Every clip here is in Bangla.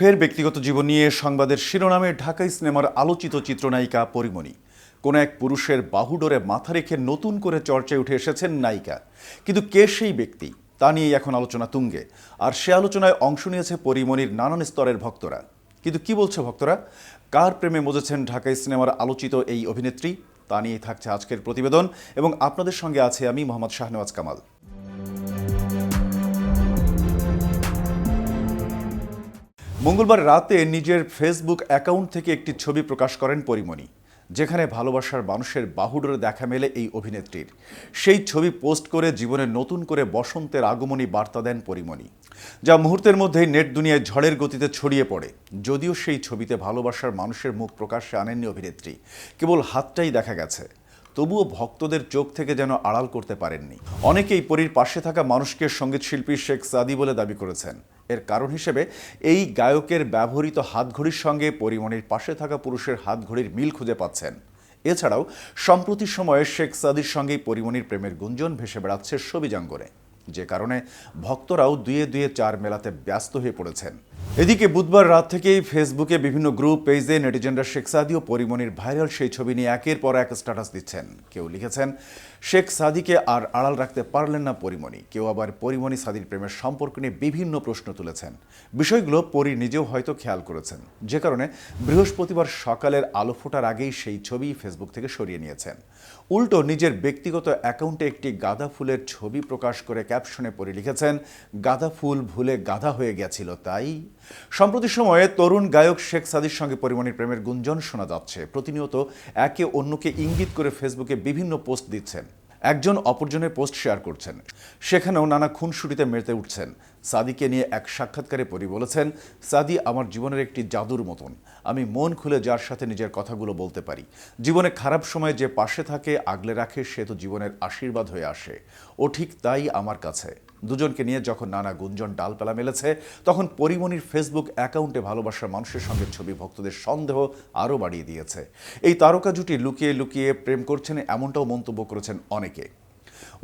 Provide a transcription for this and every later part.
ফের ব্যক্তিগত জীবন নিয়ে সংবাদের শিরোনামে ঢাকাই সিনেমার আলোচিত চিত্রনায়িকা পরিমণি। কোন এক পুরুষের বাহুডোরে মাথা রেখে নতুন করে চর্চায় উঠে এসেছেন নায়িকা। কিন্তু কে সেই ব্যক্তি? তা নিয়েই এখন আলোচনা তুঙ্গে। আর সে আলোচনায় অংশ নিয়েছে পরিমণির নানান স্তরের ভক্তরা। কিন্তু কি বলছে ভক্তরা? কার প্রেমে মজেছেন ঢাকাই সিনেমার আলোচিত এই অভিনেত্রী? তা নিয়েই থাকছে আজকের প্রতিবেদন এবং আপনাদের সঙ্গে আছে আমি মোহাম্মদ শাহনওয়াজ কামাল। মঙ্গলবার রাতে নিজের ফেসবুক অ্যাকাউন্ট থেকে একটি ছবি প্রকাশ করেন পরিমণি, যেখানে ভালোবাসার মানুষের বাহুডোরে দেখা মেলে এই অভিনেত্রীর। সেই ছবি পোস্ট করে জীবনে নতুন করে বসন্তের আগমনী বার্তা দেন পরিমণি, যা মুহূর্তের মধ্যেই নেট দুনিয়ায় ঝড়ের গতিতে ছড়িয়ে পড়ে। যদিও সেই ছবিতে ভালোবাসার মানুষের মুখ প্রকাশ্যে আনেননি অভিনেত্রী, কেবল হাতটাই দেখা গেছে। তবুও ভক্তদের চোখ থেকে যেন আড়াল করতে পারেননি। অনেকেই পরীর পাশে থাকা মানুষকে সংগীত শিল্পী শেখ সাদি বলে দাবি করেছেন। এর কারণ হিসেবে এই গায়কের ব্যবহৃত হাতঘড়ির সঙ্গে পরিমণির পাশে থাকা পুরুষের হাতঘড়ির মিল খুঁজে পাচ্ছেন। এছাড়াও, সম্প্রতি সময়ে শেখ সাদির সঙ্গেই পরিমণির প্রেমের গুঞ্জন ভেসে বেড়াচ্ছে সবিজাঙ্গনে যে কারণে ভক্তরাও দুয়ে দুয়ে চার মেলাতে ব্যস্ত হয়ে পড়েছেন। এদিকে বুধবার রাত থেকেই ফেসবুকে বিভিন্ন গ্রুপ পেজে নেটিজেনরা শেখ সাদি ও পরিমণির ভাইরাল সেই ছবি নিয়ে একের পর এক স্ট্যাটাস দিচ্ছেন। কেউ লিখেছেন, শেখ সাদিকে আর আড়াল রাখতে পারলেন না পরিমণি কেউ আবার পরিমণি সাদির প্রেমের সম্পর্ক নিয়ে বিভিন্ন প্রশ্ন তুলেছেন। বিষয়গুলো পরি নিজেও হয়তো খেয়াল করেছেন। যে কারণে বৃহস্পতিবার সকালের আলো ফোটার আগেই সেই ছবি ফেসবুক থেকে সরিয়ে নিয়েছেন। উল্টো নিজের ব্যক্তিগত অ্যাকাউন্টে একটি গাঁদা ফুলের ছবি প্রকাশ করে ক্যাপশনে পড়ে লিখেছেন, গাঁদা ফুল ভুলে গাঁধা হয়ে গেছিল তাই। সম্প্রতি সময়ে তরুণ গায়ক শেখ সাদির সঙ্গে পরিমণির প্রেমের গুঞ্জন শোনা যাচ্ছে। প্রতিনিয়ত একে অন্যকে ইঙ্গিত করে ফেসবুকে বিভিন্ন পোস্ট দিচ্ছেন। একজন অপরজনের পোস্ট শেয়ার করছেন। সেখানেও নানা খুনসুটিতে মেতে উঠছেন। সাদিকে নিয়ে এক সাক্ষাৎকারে পরি বলেছেন, সাদি আমার জীবনের একটি জাদুর মতন। আমি মন খুলে যার সাথে নিজের কথাগুলো বলতে পারি। জীবনে খারাপ সময়ে যে পাশে থাকে, আগলে রাখে, সে তো জীবনের আশীর্বাদ হয়ে আসে। ও ঠিক তাই আমার কাছে। দুজনকে নিয়ে যখন নানা গুঞ্জন ডালপালা মেলেছে, তখন পরিমণির ফেসবুক অ্যাকাউন্টে ভালোবাসার মানুষের সঙ্গে ছবি ভক্তদের সন্দেহ আরও বাড়িয়ে দিয়েছে। এই তারকা জুটি লুকিয়ে লুকিয়ে প্রেম করছেন, এমনটাও মন্তব্য করেছেন অনেকে।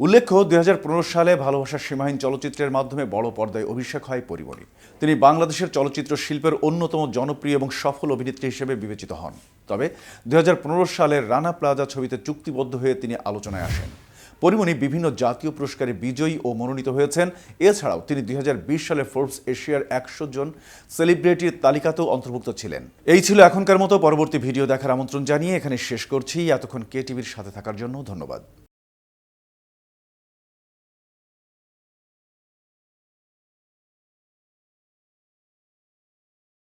উল্লেখ্য, দুই হাজার পনেরো সালে ভালোবাসার সীমাহীন চলচ্চিত্রের মাধ্যমে বড় পর্দায় অভিষেক হয় পরিমণি তিনি বাংলাদেশের চলচ্চিত্র শিল্পের অন্যতম জনপ্রিয় এবং সফল অভিনেত্রী হিসেবে বিবেচিত হন। তবে দু হাজার পনেরো সালের রানা প্লাজা ছবিতে চুক্তিবদ্ধ হয়ে তিনি আলোচনায় আসেন। পরিমণি বিভিন্ন জাতীয় পুরস্কারে বিজয়ী ও মনোনীত হয়েছেন। এছাড়াও তিনি দুই হাজার বিশ সালে ফোর্বস এশিয়ার একশো জন সেলিব্রিটির তালিকাতেও অন্তর্ভুক্ত ছিলেন। এই ছিল এখনকার মতো। পরবর্তী ভিডিও দেখার আমন্ত্রণ জানিয়ে এখানে শেষ করছি। এতক্ষণ কে টিভির সাথে থাকার জন্য ধন্যবাদ।